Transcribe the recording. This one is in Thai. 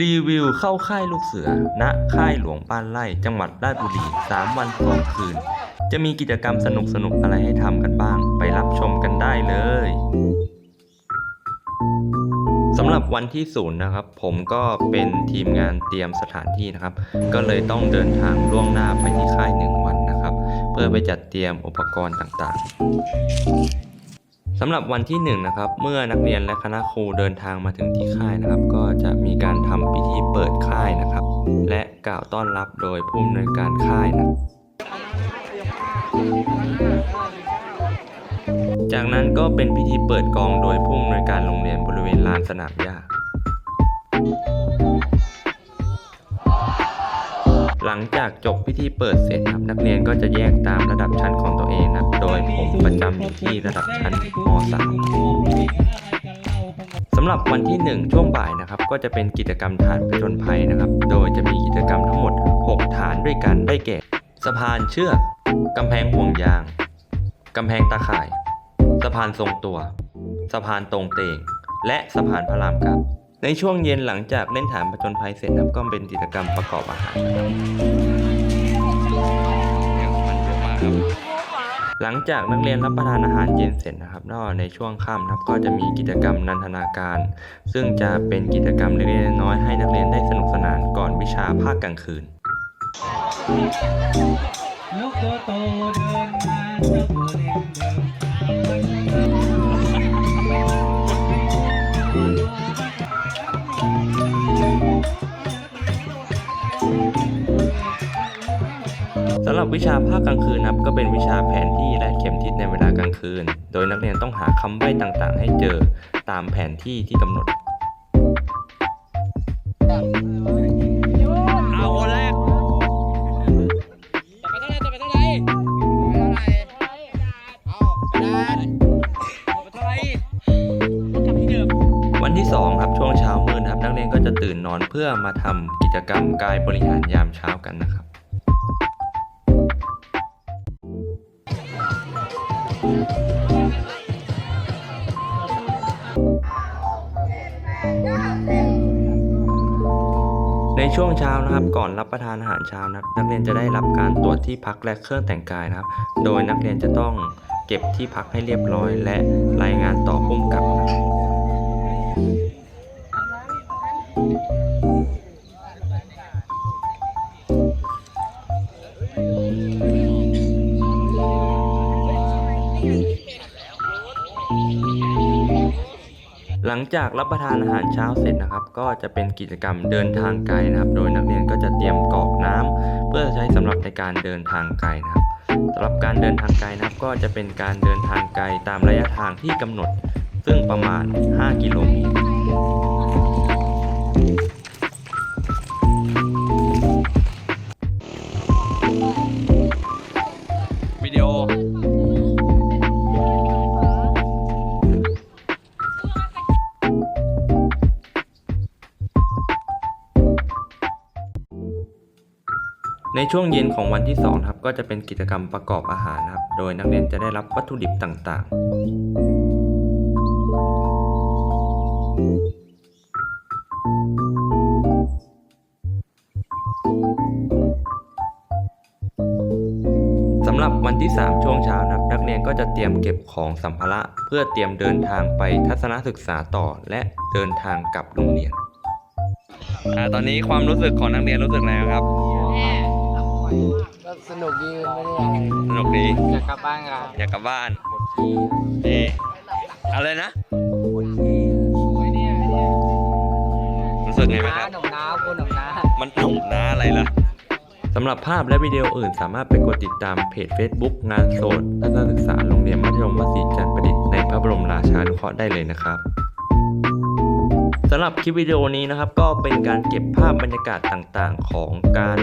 รีวิวเข้าค่ายลูกเสือ ณ ค่ายหลวงป้านไร่ จังหวัดราชบุรี 3 วัน2คืน จะมีกิจกรรมสนุกสนุกๆอะไรให้ทำกันบ้าง ไปรับชมกันได้เลยสำหรับวันที่ศูนย์นะครับ ผมก็เป็นทีมงานเตรียมสถานที่นะครับ ก็เลยต้องเดินทางล่วงหน้าไปที่ค่าย1วันนะครับ เพื่อไปจัดเตรียมอุปกรณ์ต่างๆ สำหรับวันที่1นงนะครับเมื่อนักเรียนและคณะครูเดินทางมาถึงที่ค่ายนะครับ ก็จะมีการทำพิธีเปิดค่ายนะครับ และกล่าวต้อนรับโดยผู้อำนวยการค่ายนะจากนั้นก็เป็นพิธีเปิดกองโดยผู้อำนวยการโรงเรียนบริเวณลานสนามหญ้า หลังจากจบพิธีเปิดเสร็จครับนักเรียนก็จะแยกตามระดับชั้นของตัวเองนะโดยผมประจำอยู่ที่ระดับชั้นม .3 สำหรับวันที่ 1 ช่วงบ่ายนะครับ ก็จะเป็นกิจกรรมฐานผจญภัยนะครับ โดยจะมีกิจกรรมทั้งหมด 6 ฐานด้วยกันได้แก่ สะพานเชือกกำแพงห่วงยางกำแพงตาข่าย สะพานทรงตัว สะพานตรงเตงและสะพานพระรามเก้า ในช่วงเย็นหลังจากเล่นฐานผจญภัยเสร็จนะครับก็เป็นกิจกรรมประกอบอาหารนะครับหลังจากนักเรียนรับประทานอาหารเย็นเสร็จนะครับนอกในช่วงค่ำนะครับก็จะมีกิจกรรมนันทนาการ ซึ่งจะเป็นกิจกรรมเล็กๆน้อยๆให้นักเรียนได้สนุกสนานก่อนวิชาภาคกลางคืนลูกตัวโตเดินมาเจ้าตัวเล็กเดิน วิชาภาคกลางคืนนับก็เป็นวิชาแผนที่และเข็มทิศในเวลากลางคืน โดยนักเรียนต้องหาคำใบ้ต่างๆ ให้เจอตามแผนที่ที่กำหนด เอาคนแรกต่อไปเท่าไหร่ต่อไปเท่าไหร่เอากระไปเท่าไหร่กลับที่เดิมวันที่ 2 ครับช่วงเช้ามืดครับ นักเรียนก็จะตื่นนอนเพื่อมาทำกิจกรรมกายบริหารยามเช้ากันนะครับ ในช่วงเช้านะครับก่อนรับประทานอาหารเช้านะครับ นักเรียนจะได้รับการตรวจที่พักและเครื่องแต่งกายนะครับ โดยนักเรียนจะต้องเก็บที่พักให้เรียบร้อย และรายงานต่อผู้กำกับนะครับ ลังจากรับประทานอาหารเช้าเสร็จนะครับ ก็จะเป็นกิจกรรมเดินทางไกลนะครับ โดยนักเรียนก็จะเตรียมกรอกน้ำเพื่อใช้สำหรับในการเดินทางไกลนะครับสำหรับการเดินทางไกลนะครับ ก็จะเป็นการเดินทางไกลตามระยะทางที่กำหนด ซึ่งประมาณ 5 กิโลเมตร ในช่วงเย็นของวันที่2ครับก็จะเป็นกิจกรรมประกอบอาหารครับ โดยนักเรียนจะได้รับวัตถุดิบต่างๆสำหรับวันที่ 3 ช่วงเช้านะครับ นักเรียนก็จะเตรียมเก็บของสัมภาระ เพื่อเตรียมเดินทางไปทัศนศึกษาต่อและเดินทางกลับโรงเรียน อ่าตอนนี้ความรู้สึกของนักเรียนรู้สึกไงครับ ก็สนุกดีไม่ได้อะไรสนุกดีอยากกลับบ้านครับอยากกลับบ้านเอ๊ะอะไรนะรู้สึกไงไหมครับหนุ่มน้าคุณหนุ่มน้ามันหนุ่มนะอะไรล่ะสำหรับภาพและวิดีโออื่นสามารถไปกดติดตามเพจ Facebook งานโสดทัศนศึกษาโรงเรียนมัธยมวัดศรีจันทร์ประดิษฐ์ในพระบรมราชานุเคราะห์ได้เลยนะครับสำหรับคลิปวิดีโอนี้นะครับ ก็เป็นการเก็บภาพบรรยากาศต่างๆ ของการ